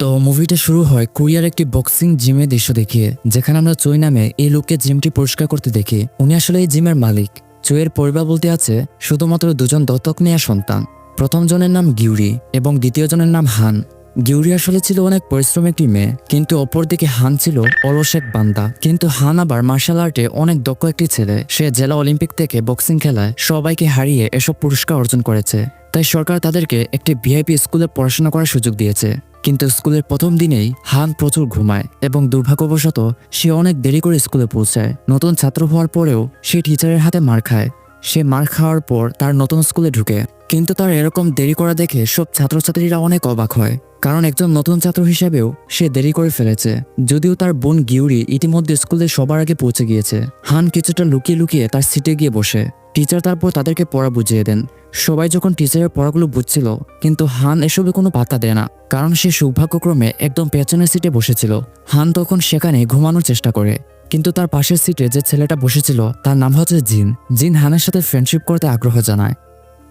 তো মুভিটা শুরু হয় কোরিয়ার একটি বক্সিং জিমে দৃশ্য দেখিয়ে, যেখানে আমরা চই নামে এই লোককে জিমটি পরিষ্কার করতে দেখি। উনি আসলে এই জিমের মালিক। চইয়ের পরিবার বলতে আছে, শুধুমাত্র দুজন দত্তক নেয়া সন্তান। প্রথম জনের নাম গিউরি এবং দ্বিতীয় জনের নাম হান। গিউরি আসলে ছিল অনেক পরিশ্রম একটি মেয়ে, কিন্তু অপরদিকে হান ছিল অলস এক বান্দা। কিন্তু হান আবার মার্শাল আর্টে অনেক দক্ষ একটি ছেলে। সে জেলা অলিম্পিক থেকে বক্সিং খেলায় সবাইকে হারিয়ে এসব পুরস্কার অর্জন করেছে। তাই সরকার তাদেরকে একটি ভিআইপি স্কুলে পড়াশোনা করার সুযোগ দিয়েছে। কিন্তু স্কুলের প্রথম দিনেই হান প্রচুর ঘুমায় এবং দুর্ভাগ্যবশত সে অনেক দেরি করে স্কুলে পৌঁছায়। নতুন ছাত্র হওয়ার পরেও সে টিচারের হাতে মার খায়। সে মার খাওয়ার পর তার নতুন স্কুলে ঢুকে। কিন্তু তার এরকম দেরি করা দেখে সব ছাত্রছাত্রীরা অনেক অবাক হয়। কারণ একজন নতুন ছাত্র হিসেবেও সে দেরি করে ফেলেছে। যদিও তার বোন গিউরি ইতিমধ্যে স্কুলে সবার আগে পৌঁছে গিয়েছে। হান কিছুটা লুকিয়ে লুকিয়ে তার সিটে গিয়ে বসে। টিচার তারপর তাদেরকে পড়া বুঝিয়ে দেন। সবাই যখন টিচারের পড়াগুলো বুঝছিল, কিন্তু হান এসবে কোনো পাত্তা দেয় না, কারণ সে সৌভাগ্যক্রমে একদম পেছনের সিটে বসেছিল। হান তখন সেখানে ঘুমানোর চেষ্টা করে, কিন্তু তার পাশের সিটে যে ছেলেটা বসেছিল, তার নাম হচ্ছে জিন। জিন হানের সাথে ফ্রেন্ডশিপ করতে আগ্রহ জানায়।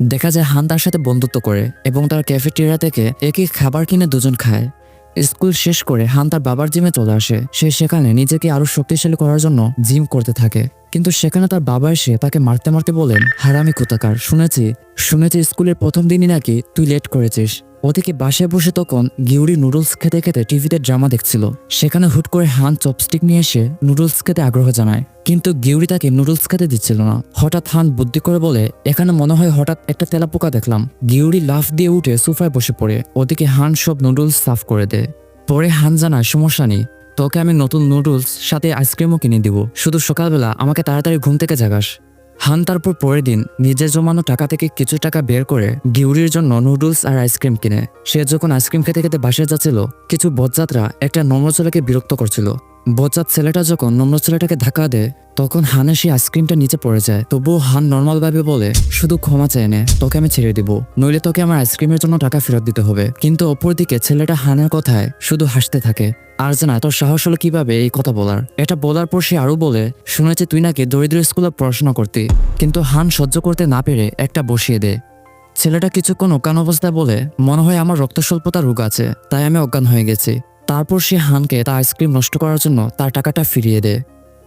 দেখা যায় হান তার সাথে বন্ধুত্ব করে এবং তার ক্যাফেটেরিয়া থেকে একই খাবার কিনে দুজন খায়। স্কুল শেষ করে হান তার বাবার জিমে চলে আসে। সে সেখানে নিজেকে আরও শক্তিশালী করার জন্য জিম করতে থাকে। কিন্তু সেখানে তার বাবা এসে তাকে মারতে মারতে বলেন, হারামি কোথাকার, শুনেছি শুনেছি স্কুলের প্রথম দিনই নাকি তুই লেট করেছিস। ওদিকে বাসায় বসে তখন গিউরি নুডলস খেতে খেতে টিভিতে ড্রামা দেখছিল। সেখানে হুট করে হান চপস্টিক নিয়ে এসে নুডলস খেতে আগ্রহ জানায়। কিন্তু গিউরি তাকে নুডলস খেতে দিচ্ছিল না। হঠাৎ হান বুদ্ধি করে বলে, এখানে মনে হয় হঠাৎ একটা তেলাপোকা দেখলাম। গিউরি লাফ দিয়ে উঠে সোফায় বসে পড়ে। ওদিকে হান সব নুডলস সাফ করে দেয়। পরে হান জানায়, সমস্যা নেই। তোকে আমি নতুন নুডলস সাথে আইসক্রিমও কিনে দিব। শুধু সকালবেলা, আমাকে তাড়াতাড়ি ঘুম থেকে জাগাস। হান তারপর পরের দিন, নিজের জমানো টাকা থেকে কিছু টাকা বের করে গিউরির জন্য নুডলস আর আইসক্রিম কিনে। সে যখন আইসক্রিম খেতে খেতে বাসায় যাচ্ছিল, কিছু বজ্জাতরা একটা নম্র বিরক্ত করছিল। বজ্জাত ছেলেটা যখন নম্র ছেলেটাকে ধাক্কা দেয়, তখন হানে সেই আইসক্রিমটা নিচে পড়ে যায়। তবুও হান নর্মাল ভাবে বলে, শুধু ক্ষমা চেয়ে নে, তোকে আমি ছেড়ে দিব। নইলে তোকে আমার আইসক্রিমের জন্য টাকা ফেরত দিতে হবে। কিন্তু অপরদিকে ছেলেটা হানের কথায় শুধু হাসতে থাকে। আর জানা, তোর সাহস হলো কীভাবে এই কথা বলার? এটা বলার পর সে আরও বলে, শুনেছে তুই নাকি দরিদ্র স্কুলে পড়াশোনা করতি। কিন্তু হান সহ্য করতে না পেরে একটা বসিয়ে দেয়। ছেলেটা কিছুক্ষণ অজ্ঞান অবস্থায় বলে, মনে হয় আমার রক্ত স্বল্পতা রোগ আছে, তাই আমি অজ্ঞান হয়ে গেছি। তারপর সে হানকে তার আইসক্রিম নষ্ট করার জন্য তার টাকাটা ফিরিয়ে দেয়।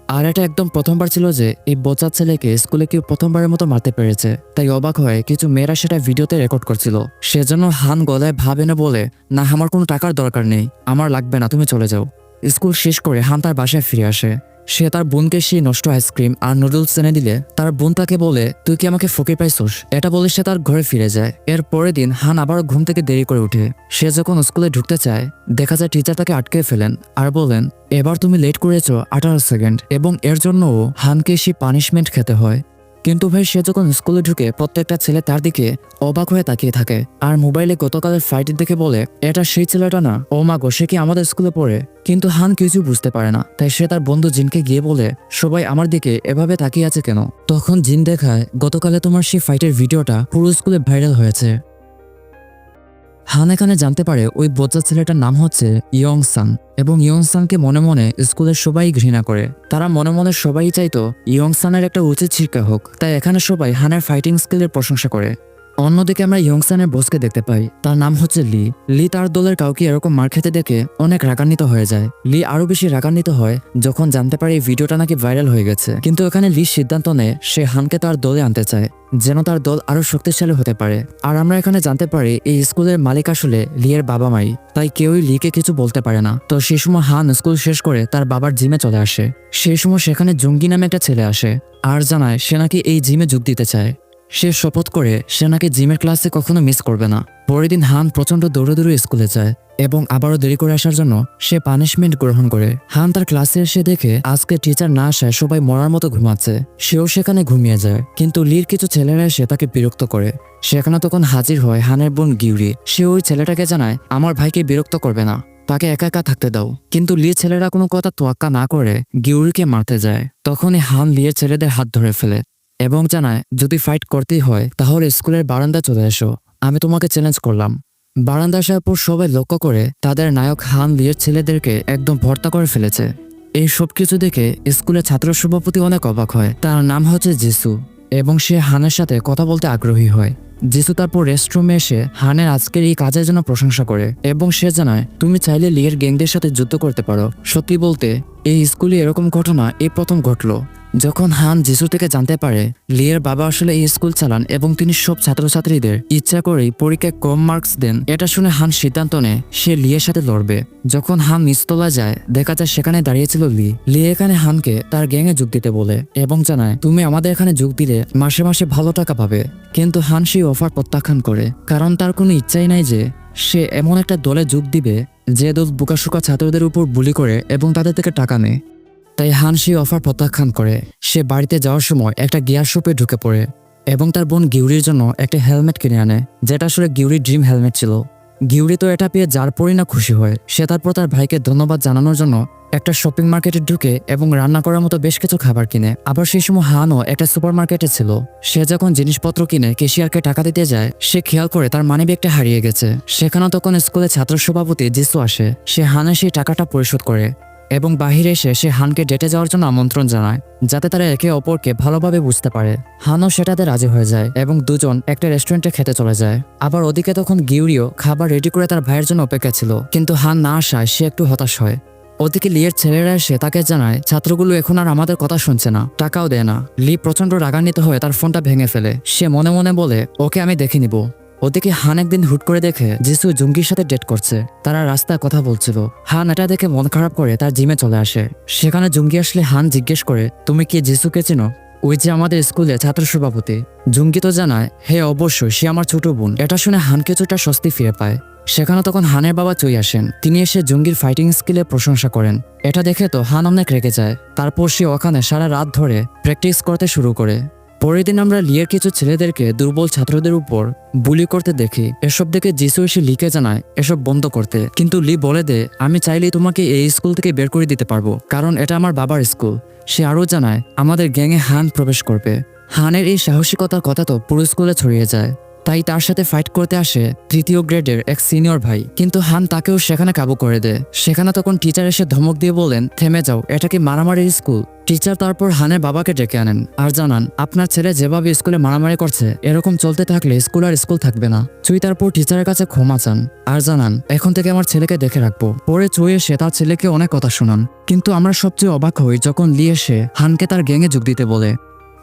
আর এটা একদম প্রথমবার ছিল যে এই বোচার ছেলেকে স্কুলে কেউ প্রথমবারের মতো মারতে পেরেছে। তাই অবাক হয়ে কিছু মেয়েরা সেটা ভিডিওতে রেকর্ড করছিল। সেজন্য হান গলায় ভাবে না বলে, না, আমার কোনো টাকার দরকার নেই। আমার লাগবে না, তুমি চলে যাও। স্কুল শেষ করে হান তার বাসায় ফিরে আসে। সে তার বোনকে সেই নষ্ট আইসক্রিম আর নুডলস এনে দিলে। তার বোন তাকে বলে, তুই কি আমাকে ফকির পাইছোস? এটা বলে সে তার ঘরে ফিরে যায়। এর পরের দিন হান আবার ঘুম থেকে দেরি করে উঠে। সে যখন স্কুলে ঢুকতে চায়, দেখা যায় টিচার তাকে আটকে ফেলেন আর বলেন, এবার তুমি লেট করেছ আঠারো সেকেন্ড এবং এর জন্যও হানকে সেই পানিশমেন্ট খেতে হয়। কিন্তু ভাই, সে যখন স্কুলে ঢুকে প্রত্যেকটা ছেলে তার দিকে অবাক হয়ে তাকিয়ে থাকে। আর মোবাইলে গতকালের ফ্লাইটের দেখে বলে, এটা সেই ছেলেটা না। ও মা গো, সে কি আমাদের স্কুলে পড়ে? কিন্তু হান কিছু বুঝতে পারে না। তাই সে তার বন্ধু জিনকে গিয়ে বলে, সবাই আমার দিকে এভাবে তাকিয়ে আছে কেন? তখন জিন দেখায়, গতকালে তোমার সেই ফাইটের ভিডিওটা পুরো স্কুলে ভাইরাল হয়েছে। হান এখানে জানতে পারে ওই বোচা ছেলেটার নাম হচ্ছে ইয়ং সান এবং ইয়ং সানকে মনে মনে স্কুলের সবাই ঘৃণা করে। তারা মনে মনে সবাই চাইতো ইয়ং সানের একটা উচিত শিক্ষা হোক, তাই এখানে সবাই হানের ফাইটিং স্কিলের প্রশংসা করে। অন্যদিকে আমরা ইয়ংসানের বসকে দেখতে পাই। তার নাম হচ্ছে লি। লি তার দলের কাউকে এরকম মার খেতে দেখে অনেক রাগান্বিত হয়ে যায়। লি আরও বেশি রাগান্বিত হয় যখন জানতে পারে এই ভিডিওটা নাকি ভাইরাল হয়ে গেছে। কিন্তু এখানে লি সিদ্ধান্ত নেয় সে হানকে তার দলে আনতে চায়, যেন তার দল আরও শক্তিশালী হতে পারে। আর আমরা এখানে জানতে পারি এই স্কুলের মালিক আসলে লিয়ের বাবা মাই তাই কেউই লিকে কিছু বলতে পারে না। তো সেই সময় হান স্কুল শেষ করে তার বাবার জিমে চলে আসে। সেই সময় সেখানে জঙ্গি নামে একটা ছেলে আসে। আর জানায় সে নাকি এই জিমে যোগ দিতে চায়। সে শপথ করে সে নাকি জিমের ক্লাসে কখনো মিস করবে না। পরের দিন হান প্রচণ্ড দৌড়ে দৌড়ে স্কুলে যায় এবং আবারও দেরি করে আসার জন্য সে পানিশমেন্ট গ্রহণ করে। হান তার ক্লাসে এসে দেখে আজকে টিচার না আসায় সবাই মরার মতো ঘুমাচ্ছে। সেও সেখানে ঘুমিয়ে যায়, কিন্তু লির কিছু ছেলেরা এসে তাকে বিরক্ত করে। সেখানে তখন হাজির হয় হানের বোন গিউরি। সে ওই ছেলেটাকে জানায়, আমার ভাইকে বিরক্ত করবে না, তাকে একা একা থাকতে দাও। কিন্তু লির ছেলেরা কোনো কথা তোয়াক্কা না করে গিউরিকে মারতে যায়। তখনই হান লিয়ের ছেলেদের হাত ধরে ফেলে। এবং জানায়, যদি ফাইট করতেই হয়, তাহলে স্কুলের বারান্দা চলে এসো। আমি তোমাকে চ্যালেঞ্জ করলাম। বারান্দা আসার পর সবাই লক্ষ্য করে তাদের নায়ক হান লিয়ের ছেলেদেরকে একদম ভর্তা করে ফেলেছে। এই সব কিছু দেখে স্কুলের ছাত্র সভাপতি অনেক অবাক হয়। তার নাম হচ্ছে জিসু এবং সে হানের সাথে কথা বলতে আগ্রহী হয়। জিসু তারপর রেস্টরুমে এসে হানের আজকের এই কাজের জন্য প্রশংসা করে এবং সে জানায়, তুমি চাইলে লিয়ের গ্যাংদের সাথে যুদ্ধ করতে পারো। সত্যি বলতে, এই স্কুলে এরকম ঘটনা এই প্রথম ঘটলো। যখন হান যিশু থেকে জানতে পারে, লিয়ের বাবা আসলে এই স্কুল চালান এবং তিনি সব ছাত্রছাত্রীদের ইচ্ছা করেই পরীক্ষায় কম মার্কস দেন, এটা শুনে হান সিদ্ধান্ত নেয় সে লিয়ের সাথে লড়বে। যখন হান নিচতলা যায়, দেখা যায় সেখানে দাঁড়িয়েছিল লি। লি এখানে হানকে তার গ্যাংয়ে যোগ দিতে বলে এবং জানায়, তুমি আমাদের এখানে যোগ দিলে মাসে মাসে ভালো টাকা পাবে। কিন্তু হান সেই অফার প্রত্যাখ্যান করে, কারণ তার কোনো ইচ্ছাই নাই যে সে এমন একটা দলে যোগ দিবে, যে দল বোকাশোকা ছাত্রদের উপর বুলি করে এবং তাদের থেকে টাকা নেয়। তাই হান সেই অফার প্রত্যাখ্যান করে। সে বাড়িতে যাওয়ার সময় একটা গিয়ার শপে ঢুকে পড়ে এবং তার বোন গিউরির জন্য একটা হেলমেট কিনে আনে, যেটা আসলে গিউরির ড্রিম হেলমেট ছিল। গিউরি তো এটা পেয়ে যার পরই না খুশি হয়। সে তারপর তার ভাইকে ধন্যবাদ জানানোর জন্য একটা শপিং মার্কেটে ঢুকে এবং রান্না করার মতো বেশ কিছু খাবার কিনে। আবার সেই সময় হানও একটা সুপার মার্কেটে ছিল। সে যখন জিনিসপত্র কিনে কেশিয়ারকে টাকা দিতে যায়, সে খেয়াল করে তার মানি ব্যাগটা হারিয়ে গেছে। সেখানে তখন স্কুলে ছাত্র সভাপতি জিসু আসে। সে হানে সেই টাকাটা পরিশোধ করে। এবং বাহিরে এসে সে হানকে ডেটে যাওয়ার জন্য আমন্ত্রণ জানায়, যাতে তারা একে অপরকে ভালোভাবে বুঝতে পারে। হানও সেটাতে রাজি হয়ে যায় এবং দুজন একটা রেস্টুরেন্টে খেতে চলে যায়। আবার ওদিকে তখন গিউরিও খাবার রেডি করে তার ভাইয়ের জন্য অপেক্ষা ছিল, কিন্তু হান না আসায় সে একটু হতাশ হয়। ওদিকে লিয়ের ছেলেরা এসে তাকে জানায়, ছাত্রগুলো এখন আর আমাদের কথা শুনছে না, টাকাও দেয় না। লি প্রচণ্ড রাগান্বিত হয়ে তার ফোনটা ভেঙে ফেলে। সে মনে মনে বলে, ওকে আমি দেখে নিব। ওদিকে হান একদিন হুট করে দেখে যিসু জুঙ্গির সাথে ডেট করছে। তারা রাস্তায় কথা বলছিল। হান এটা দেখে মন খারাপ করে তার জিমে চলে আসে। সেখানে জুঙ্গি আসলে হান জিজ্ঞেস করে, তুমি কি যিশুকে চেনো? ওই যে আমাদের স্কুলে ছাত্র সভাপতি। জুঙ্গি তো জানায়, হে, অবশ্যই, সে আমার ছোট বোন। এটা শুনে হান কিছুটা স্বস্তি ফিরে পায়। সেখানে তখন হানের বাবা চই আসেন। তিনি এসে জঙ্গির ফাইটিং স্কিলে প্রশংসা করেন। এটা দেখে তো হান অনেক রেগে যায়। তারপর সে ওখানে সারা রাত ধরে প্র্যাকটিস করতে শুরু করে। পরের দিন আমরা লিয়ার কিছু ছেলেদেরকে দুর্বল ছাত্রদের উপর বুলি করতে দেখি। এসব দেখে যিশু এসে লিকে জানায়, এসব বন্ধ করতে। কিন্তু লি বলে দে, আমি চাইলে তোমাকে এই স্কুল থেকে বের করে দিতে পারব, কারণ এটা আমার বাবার স্কুল। সে আরও জানায়, আমাদের গ্যাংয়ে হান প্রবেশ করবে। হানের এই সাহসিকতার কথা তো পুরো স্কুলে ছড়িয়ে যায়। তাই তার সাথে ফাইট করতে আসে তৃতীয় গ্রেডের এক সিনিয়র ভাই। কিন্তু হান তাকেও সেখানে কাবু করে দেয়। সেখানে তখন টিচার এসে ধমক দিয়ে বলেন, থেমে যাও, এটা কি মারামারির স্কুল টিচার তারপর হানের বাবাকে ডেকে আনেন আর জানান, আপনার ছেলে যেভাবে স্কুলে মারামারি করছে, এরকম চলতে থাকলে স্কুল আর স্কুল থাকবে না। চুই তারপর টিচারের কাছে ক্ষমা চান আর জানান, এখন থেকে আমার ছেলেকে দেখে রাখব। পরে চুই এসে তার ছেলেকে অনেক কথা শোনান। কিন্তু আমরা সবচেয়ে অবাক হই যখন লি এসে হানকে তার গ্যাংয়ে যোগ দিতে বলে।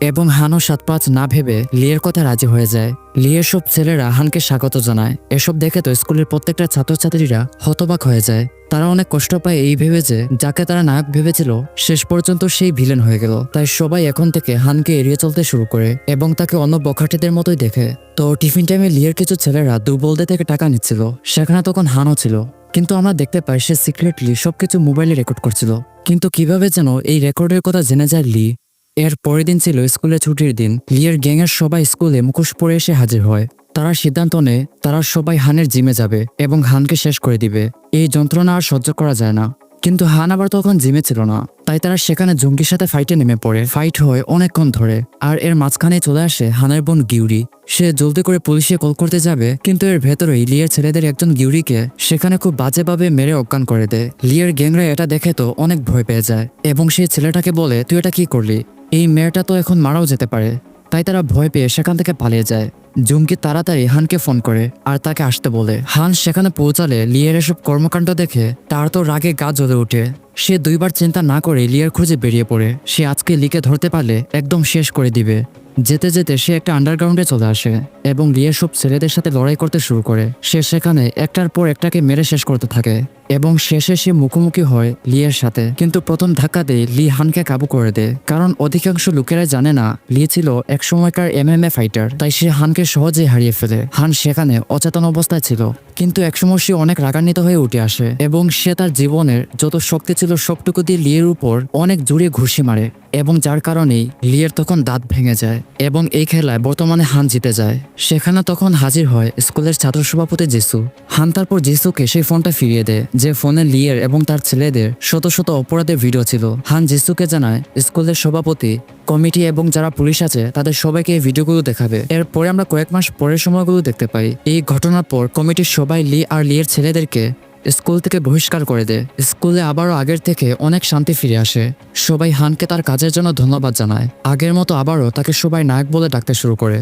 এবং হানও সাত পাঁচ না ভেবে লিয়ের কথা রাজি হয়ে যায়। লিয়ের সব ছেলেরা হানকে স্বাগত জানায়। এসব দেখে তো স্কুলের প্রত্যেকটা ছাত্রছাত্রীরা হতবাক হয়ে যায়। তারা অনেক কষ্ট পায় এই ভেবে যে, যাকে তারা নায়ক ভেবেছিল, শেষ পর্যন্ত সেই ভিলেন হয়ে গেল। তাই সবাই এখন থেকে হানকে এড়িয়ে চলতে শুরু করে এবং তাকে অন্য বখাটিদের মতোই দেখে। তো টিফিন টাইমে লিয়ের কিছু ছেলেরা দুর্বলদের থেকে টাকা নিচ্ছিল। সেখানে তখন হানও ছিল। কিন্তু আমরা দেখতে পাই সে সিক্রেটলি সবকিছু মোবাইলে রেকর্ড করছিল। কিন্তু কীভাবে যেন এই রেকর্ডের কথা জেনে যায় লি। এর পরের দিন ছিল স্কুলে ছুটির দিন। লিয়ের গ্যাংয়ের সবাই স্কুলে মুখোশ পরে এসে হাজির হয়। তারা সিদ্ধান্ত নেয়, তারা সবাই হানের জিমে যাবে এবং হানকে শেষ করে দিবে। এই যন্ত্রণা আর সহ্য করা যায় না। কিন্তু হান আবার তখন জিমে ছিল না। তাই তারা সেখানে জঙ্গির সাথে ফাইটে নেমে পড়ে। ফাইট হয় অনেকক্ষণ ধরে। আর এর মাঝখানে চলে আসে হানের বোন গিউরি। সে জলদি করে পুলিশে কল করতে যাবে, কিন্তু এর ভেতরেই লিয়ের ছেলেদের একজন গিউরিকে সেখানে খুব বাজেভাবে মেরে অজ্ঞান করে দেয়। লিয়ের গ্যাংরা এটা দেখে তো অনেক ভয় পেয়ে যায়। এবং সেই ছেলেটাকে বলে, তুই এটা কি করলি? এই মেয়েটা তো এখন মারাও যেতে পারে, তাই তারা ভয় পেয়ে সেখান থেকে পালিয়ে যায়। জুমকি তাড়াতাড়ি হানকে ফোন করে আর তাকে আসতে বলে। হান সেখানে পৌঁছালে লিয়ের এসব কর্মকাণ্ড দেখে তার তো রাগে গা জ্বলে ওঠে। সে দুইবার চিন্তা না করে লিয়ের খুঁজে বেরিয়ে পড়ে। সে আজকে লিকে ধরতে পারলে একদম শেষ করে দিবে। যেতে যেতে সে একটা আন্ডারগ্রাউন্ডে চলে আসে এবং লিয়ের সব ছেলেদের সাথে লড়াই করতে শুরু করে। সে সেখানে একটার পর একটাকে মেরে শেষ করতে থাকে। এবং শেষে সে মুখোমুখি হয় লিয়ের সাথে। কিন্তু প্রথম ধাক্কা দেয় লি হানকে কাবু করে দেয়, কারণ অধিকাংশ লোকেরা জানে না লি ছিল এক সময়কার এমএমএ ফাইটার, তাই সে হানকে সহজেই হারিয়ে ফেলে। হান সেখানে অচেতন অবস্থায় ছিল। কিন্তু একসময় সে অনেক রাগান্বিত হয়ে উঠে আসে এবং সে তার জীবনের যত শক্তি ছিল সবটুকু দিয়ে লিয়ের উপর অনেক জোরে ঘুষি মারে এবং যার কারণেই লিয়ের তখন দাঁত ভেঙে যায় এবং এই খেলায় বর্তমানে হান জিতে যায়। সেখানে তখন হাজির হয় স্কুলের ছাত্র সভাপতি জেসু। হান তারপর জেসুকে সেই ফোনটা ফিরিয়ে দেয়, যে ফোনে লিয়ের এবং তার ছেলেদের শত শত অপরাধের ভিডিও ছিল। হান জেসুকে জানায়, স্কুলের সভাপতি কমিটি এবং যারা পুলিশ আছে, তাদের সবাইকে এই ভিডিওগুলো দেখাবে। এরপরে আমরা কয়েক মাস পরের সময়গুলো দেখতে পাই। এই ঘটনার পর কমিটির সবাই লি আর লিয়ের ছেলেদেরকে স্কুল থেকে বহিষ্কার করে দেয়। স্কুলে আবারও আগের থেকে অনেক শান্তি ফিরে আসে। সবাই হানকে তার কাজের জন্য ধন্যবাদ জানায়। আগের মতো আবারও তাকে সবাই নায়ক বলে ডাকতে শুরু করে।